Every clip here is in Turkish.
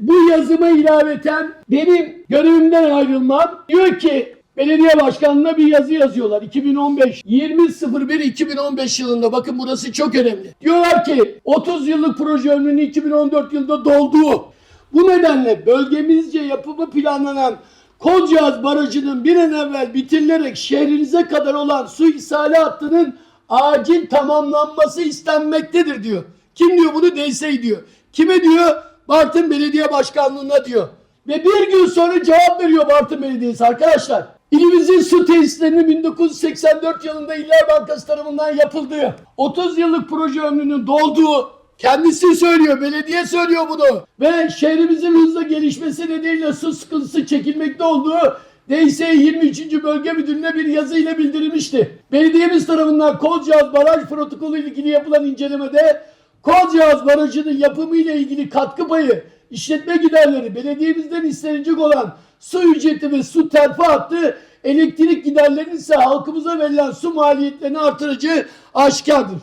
bu yazıma ilaveten benim görevimden ayrılmam diyor ki belediye başkanlığına bir yazı yazıyorlar. 2015 20.01 2015 yılında bakın burası çok önemli. Diyorlar ki 30 yıllık proje ömrünün 2014 yılında dolduğu bu nedenle bölgemizce yapımı planlanan Kolcağız Barajı'nın bir an evvel bitirilerek şehrinize kadar olan su ishali hattının acil tamamlanması istenmektedir diyor. Kim diyor bunu? DSİ diyor. Kime diyor? Bartın Belediye Başkanlığı'na diyor. Ve bir gün sonra cevap veriyor Bartın Belediyesi arkadaşlar. İlimizin su tesislerinin 1984 yılında İller Bankası tarafından yapıldığı 30 yıllık proje ömrünün dolduğu kendisi söylüyor, belediye söylüyor bunu. Ve şehrimizin hızla gelişmesi nedeniyle su sıkıntısı çekilmekte olduğu DSİ 23. Bölge Müdürlüğü'ne bir yazı ile bildirilmişti. Belediyemiz tarafından Kolcağız Baraj Protokolü ilgili yapılan incelemede Kolcağız Barajı'nın yapımı ile ilgili katkı payı, işletme giderleri, belediyemizden istenecek olan su ücreti ve su terfi hattı, elektrik giderlerinin ise halkımıza verilen su maliyetlerini artırıcı aşikardır.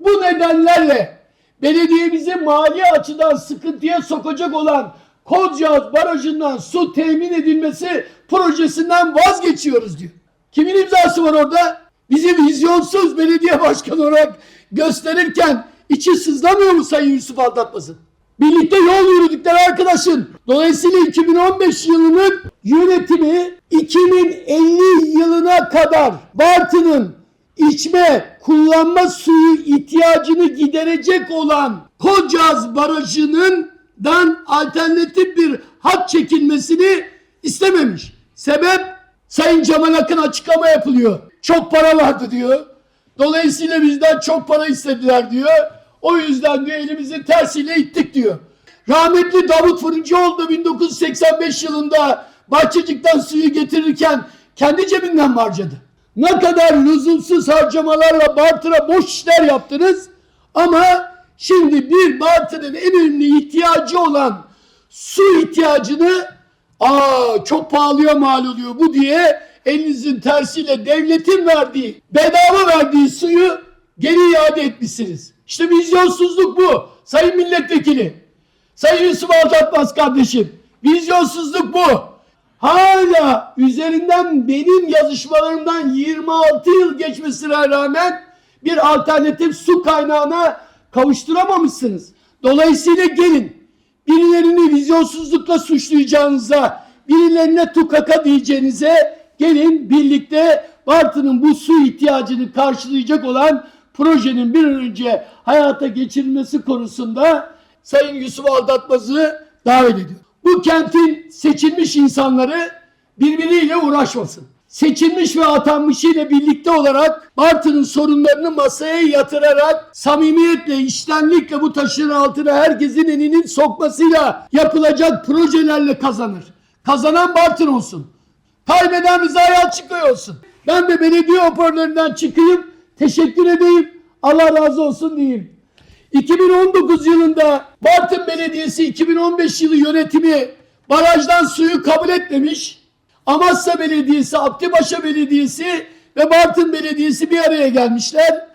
Bu nedenlerle belediyemizi mali açıdan sıkıntıya sokacak olan Kozcağız Barajı'ndan su temin edilmesi projesinden vazgeçiyoruz diyor. Kimin imzası var orada? Bizi vizyonsuz belediye başkanı olarak gösterirken içi sızlamıyor mu Sayın Yusuf Aldatmasın? Birlikte yol yürüdükler arkadaşın. Dolayısıyla 2015 yılının yönetimi 2050 yılına kadar Bartın'ın içme, kullanma suyu ihtiyacını giderecek olan Kocaz Barajı'nın dan alternatif bir hat çekilmesini istememiş. Sebep Sayın Cemal Akın açıklama yapılıyor. Çok para vardı diyor. Dolayısıyla bizden çok para istediler diyor. O yüzden diyor elimizin tersiyle ittik diyor. Rahmetli Davut Fırıncıoğlu da 1985 yılında Bahçecik'ten suyu getirirken kendi cebinden harcadı? Ne kadar lüzumsuz harcamalarla Bartın'a boş işler yaptınız ama şimdi bir Bartın'ın en önemli ihtiyacı olan su ihtiyacını aa çok pahalıya mal oluyor bu diye elinizin tersiyle devletin verdiği bedava verdiği suyu geri iade etmişsiniz. İşte vizyonsuzluk bu. Sayın milletvekili. Sayın Yusuf Altatmaz kardeşim. Vizyonsuzluk bu. Hala üzerinden benim yazışmalarımdan 26 yıl geçmesine rağmen bir alternatif su kaynağına kavuşturamamışsınız. Dolayısıyla gelin birilerini vizyonsuzlukla suçlayacağınıza, birilerine tukaka diyeceğinize gelin birlikte Bartın'ın bu su ihtiyacını karşılayacak olan projenin bir an önce hayata geçirilmesi konusunda Sayın Yusuf Aldatmaz'ı davet ediyorum. Bu kentin seçilmiş insanları birbiriyle uğraşmasın. Seçilmiş ve atanmışıyla birlikte olarak Bartın'ın sorunlarını masaya yatırarak samimiyetle, iştenlikle bu taşın altına herkesin elinin sokmasıyla yapılacak projelerle kazanır. Kazanan Bartın olsun. Kaybeden Rıza Yalçınkaya olsun. Ben de belediye hoparlöründen çıkayım, teşekkür edeyim, Allah razı olsun diyeyim. 2019 yılında Bartın Belediyesi 2015 yılı yönetimi barajdan suyu kabul etmemiş. Amasya Belediyesi, Abdibaşa Belediyesi ve Bartın Belediyesi bir araya gelmişler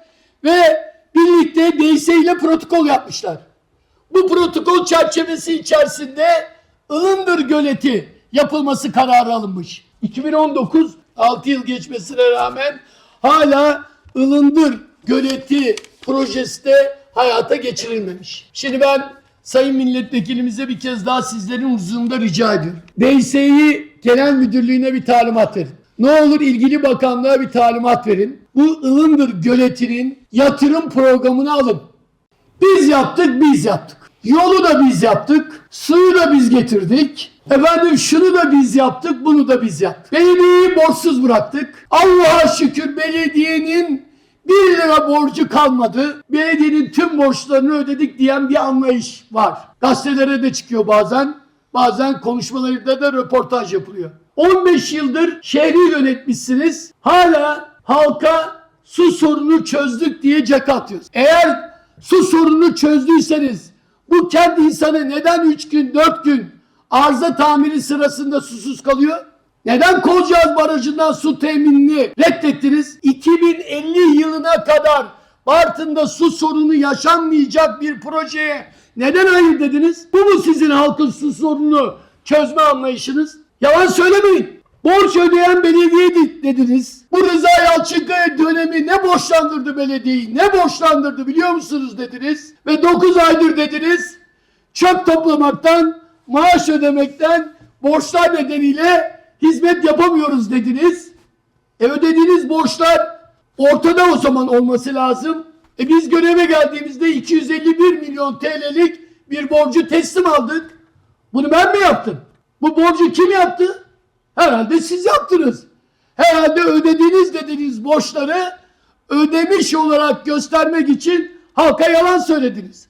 ve birlikte DSE ile protokol yapmışlar. Bu protokol çerçevesi içerisinde Ilındır Göleti yapılması kararı alınmış. 2019 6 yıl geçmesine rağmen hala Ilındır Göleti projesi de hayata geçirilmemiş. Şimdi ben Sayın Milletvekilimize bir kez daha sizlerin huzurunda rica ediyorum. DSİ Genel Müdürlüğü'ne bir talimat verin. Ne olur ilgili bakanlığa bir talimat verin. Bu Ilındır Göleti'nin yatırım programını alın. Biz yaptık, biz yaptık. Yolu da biz yaptık, suyu da biz getirdik. Efendim şunu da biz yaptık, bunu da biz yaptık. Belediyeyi borçsuz bıraktık. Allah'a şükür belediyenin 1 lira borcu kalmadı. Belediyenin tüm borçlarını ödedik diyen bir anlayış var. Gazetelere de çıkıyor bazen. Bazen konuşmalarında da röportaj yapılıyor. 15 yıldır şehri yönetmişsiniz. Hala halka su sorunu çözdük diye caka atıyoruz. Eğer su sorununu çözdüyseniz bu kent insanı neden 3 gün 4 gün arıza tamiri sırasında susuz kalıyor? Neden Kolcağız Barajı'ndan su teminini reddettiniz? 2050 yılına kadar Bartın'da su sorunu yaşanmayacak bir projeye neden hayır dediniz? Bu mu sizin halkın su sorununu çözme anlayışınız? Yalan söylemeyin. Borç ödeyen belediye de- dediniz. Bu Rıza Yalçınkaya dönemi ne borçlandırdı belediyeyi, ne borçlandırdı biliyor musunuz dediniz. Ve 9 aydır dediniz çöp toplamaktan, maaş ödemekten, borçlar nedeniyle hizmet yapamıyoruz dediniz. E ödediğiniz borçlar ortada o zaman olması lazım. E biz göreve geldiğimizde 251 milyon TL'lik bir borcu teslim aldık. Bunu ben mi yaptım? Bu borcu kim yaptı? Herhalde siz yaptınız. Herhalde ödediğiniz dediğiniz borçları ödemiş olarak göstermek için halka yalan söylediniz.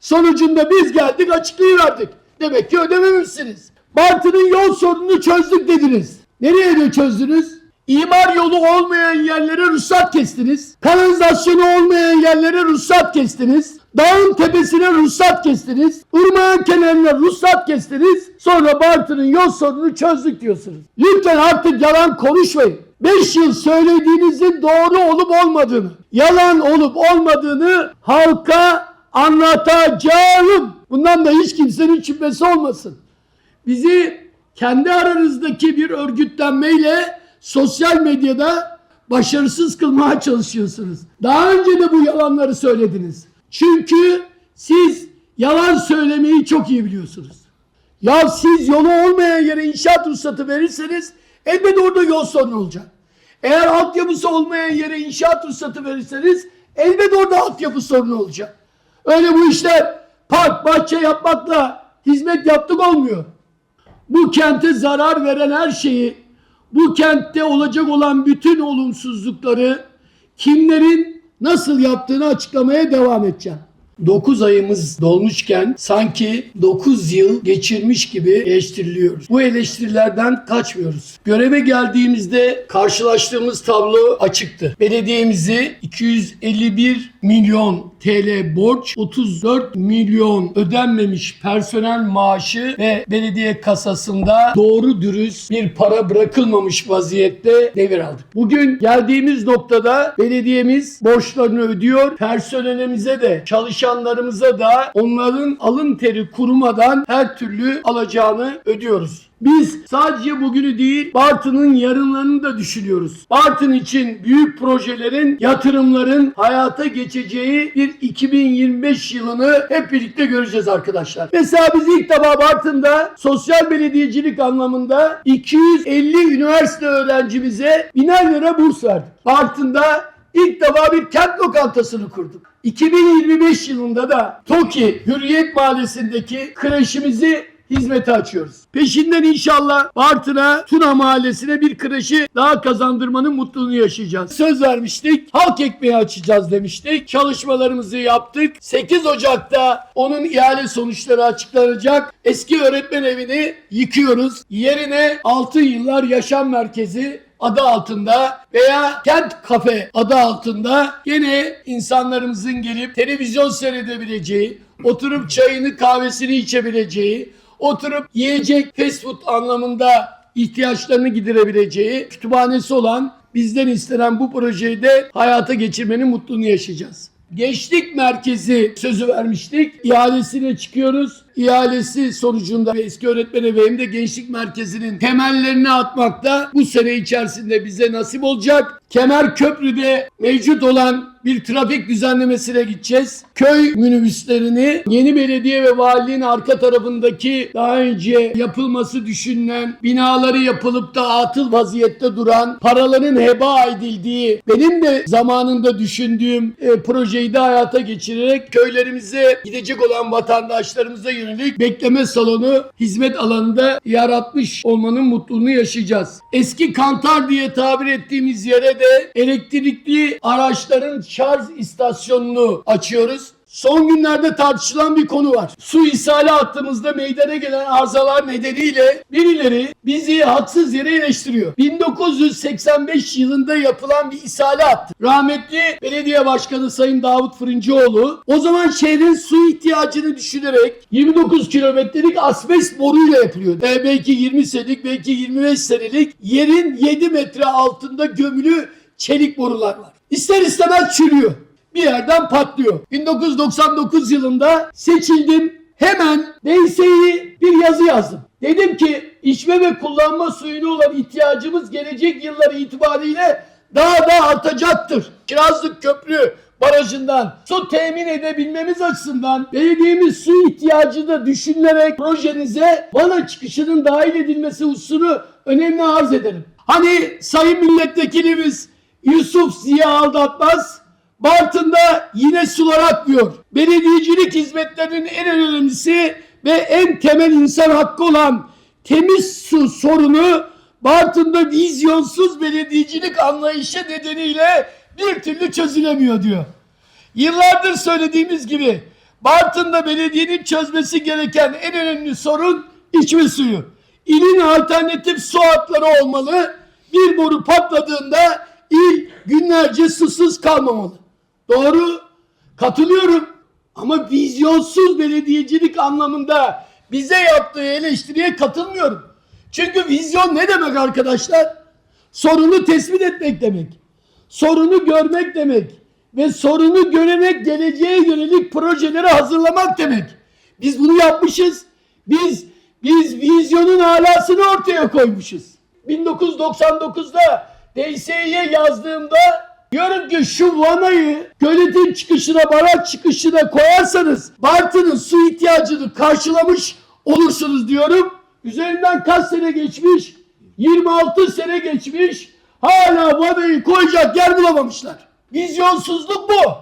Sonucunda biz geldik açıklayıverdik. Demek ki ödememişsiniz. Bartın'ın yol sorununu çözdük dediniz. Nereye de çözdünüz? İmar yolu olmayan yerlere ruhsat kestiniz. Kanalizasyonu olmayan yerlere ruhsat kestiniz. Dağın tepesine ruhsat kestiniz. Irmağın kenarına ruhsat kestiniz. Sonra Bartın'ın yol sorununu çözdük diyorsunuz. Lütfen artık yalan konuşmayın. 5 yıl söylediğinizin doğru olup olmadığını, yalan olup olmadığını halka anlatacağım. Bundan da hiç kimsenin şüphesi olmasın. Bizi kendi aranızdaki bir örgütlenmeyle sosyal medyada başarısız kılmaya çalışıyorsunuz. Daha önce de bu yalanları söylediniz. Çünkü siz yalan söylemeyi çok iyi biliyorsunuz. Ya siz yolu olmayan yere inşaat ruhsatı verirseniz elbette orada yol sorunu olacak. Eğer altyapısı olmayan yere inşaat ruhsatı verirseniz elbette orada altyapı sorunu olacak. Öyle bu işler park, bahçe yapmakla hizmet yaptık olmuyor. Bu kente zarar veren her şeyi, bu kentte olacak olan bütün olumsuzlukları kimlerin nasıl yaptığını açıklamaya devam edeceğim. 9 ayımız dolmuşken sanki 9 yıl geçirmiş gibi eleştiriliyoruz. Bu eleştirilerden kaçmıyoruz. Göreve geldiğimizde karşılaştığımız tablo açıktı. Belediyemizi 251 milyon TL borç, 34 milyon ödenmemiş personel maaşı ve belediye kasasında doğru dürüst bir para bırakılmamış vaziyette devir aldık. Bugün geldiğimiz noktada belediyemiz borçlarını ödüyor. Personelimize de çalışanlarımıza da onların alın teri kurumadan her türlü alacağını ödüyoruz. Biz sadece bugünü değil Bartın'ın yarınlarını da düşünüyoruz. Bartın için büyük projelerin, yatırımların hayata geçeceği bir 2025 yılını hep birlikte göreceğiz arkadaşlar. Mesela biz ilk defa Bartın'da sosyal belediyecilik anlamında 250 üniversite öğrencimize biner lira burs verdik. Bartın'da İlk defa bir kent lokantasını kurduk. 2025 yılında da TOKİ Hürriyet Mahallesi'ndeki kreşimizi hizmete açıyoruz. Peşinden inşallah Bartın'a, Tuna Mahallesi'ne bir kreşi daha kazandırmanın mutluluğunu yaşayacağız. Söz vermiştik, halk ekmeği açacağız demiştik. Çalışmalarımızı yaptık. 8 Ocak'ta onun ihale sonuçları açıklanacak. Eski öğretmen evini yıkıyoruz. Yerine Altın Yıllar Yaşam Merkezi adı altında veya kent kafe adı altında yine insanlarımızın gelip televizyon seyredebileceği, oturup çayını kahvesini içebileceği, oturup yiyecek fast food anlamında ihtiyaçlarını giderebileceği kütüphanesi olan bizden istenen bu projeyi de hayata geçirmenin mutluluğunu yaşayacağız. Gençlik merkezi sözü vermiştik. İhalesine çıkıyoruz. İhalesi sonucunda eski öğretmen evi hem de gençlik merkezinin temellerini atmakta bu sene içerisinde bize nasip olacak. Kemer Köprü'de mevcut olan bir trafik düzenlemesine gideceğiz. Köy minibüslerini yeni belediye ve valiliğin arka tarafındaki daha önce yapılması düşünülen binaları yapılıp da atıl vaziyette duran paraların heba edildiği benim de zamanında düşündüğüm e, projeyi de hayata geçirerek köylerimize gidecek olan vatandaşlarımıza yönelik bekleme salonu hizmet alanında yaratmış olmanın mutluluğunu yaşayacağız. Eski kantar diye tabir ettiğimiz yere de elektrikli araçların şarj istasyonunu açıyoruz. Son günlerde tartışılan bir konu var. Su ishali hattımızda meydana gelen arızalar nedeniyle birileri bizi haksız yere eleştiriyor. 1985 yılında yapılan bir ishali hattı. Rahmetli belediye başkanı Sayın Davut Fırıncıoğlu o zaman şehrin su ihtiyacını düşünerek 29 kilometrelik asbest boruyla yapılıyor. E, belki 20 senelik belki 25 senelik yerin 7 metre altında gömülü çelik borular var. İster istemez çürüyor. Bir yerden patlıyor. 1999 yılında seçildim. Hemen DSE'yi bir yazı yazdım. Dedim ki içme ve kullanma suyuna olan ihtiyacımız gelecek yıllar itibariyle daha da artacaktır. Kirazlık Köprü barajından su temin edebilmemiz açısından belediyemiz su ihtiyacı da düşünülerek projenize Van'a çıkışının dahil edilmesi hususunu önemli arz ederim. Hani Sayın Milletvekilimiz Yusuf Ziya Aldatmaz Bartın'da yine sular akmıyor. Belediyecilik hizmetlerinin en önemlisi ve en temel insan hakkı olan temiz su sorunu Bartın'da vizyonsuz belediyecilik anlayışı nedeniyle bir türlü çözülemiyor diyor. Yıllardır söylediğimiz gibi Bartın'da belediyenin çözmesi gereken en önemli sorun içme suyu. İlin alternatif su hatları olmalı. Bir boru patladığında il günlerce susuz kalmamalı. Doğru. Katılıyorum. Ama vizyonsuz belediyecilik anlamında bize yaptığı eleştiriye katılmıyorum. Çünkü vizyon ne demek arkadaşlar? Sorunu tespit etmek demek. Sorunu görmek demek. Ve sorunu görerek geleceğe yönelik projeleri hazırlamak demek. Biz bunu yapmışız. Biz biz vizyonun alasını ortaya koymuşuz. 1999'da DSE'ye yazdığımda diyorum ki şu vanayı göletin çıkışına, baraj çıkışına koyarsanız Bartın'ın su ihtiyacını karşılamış olursunuz diyorum. Üzerinden kaç sene geçmiş? 26 sene geçmiş. Hala vanayı koyacak yer bulamamışlar. Vizyonsuzluk bu.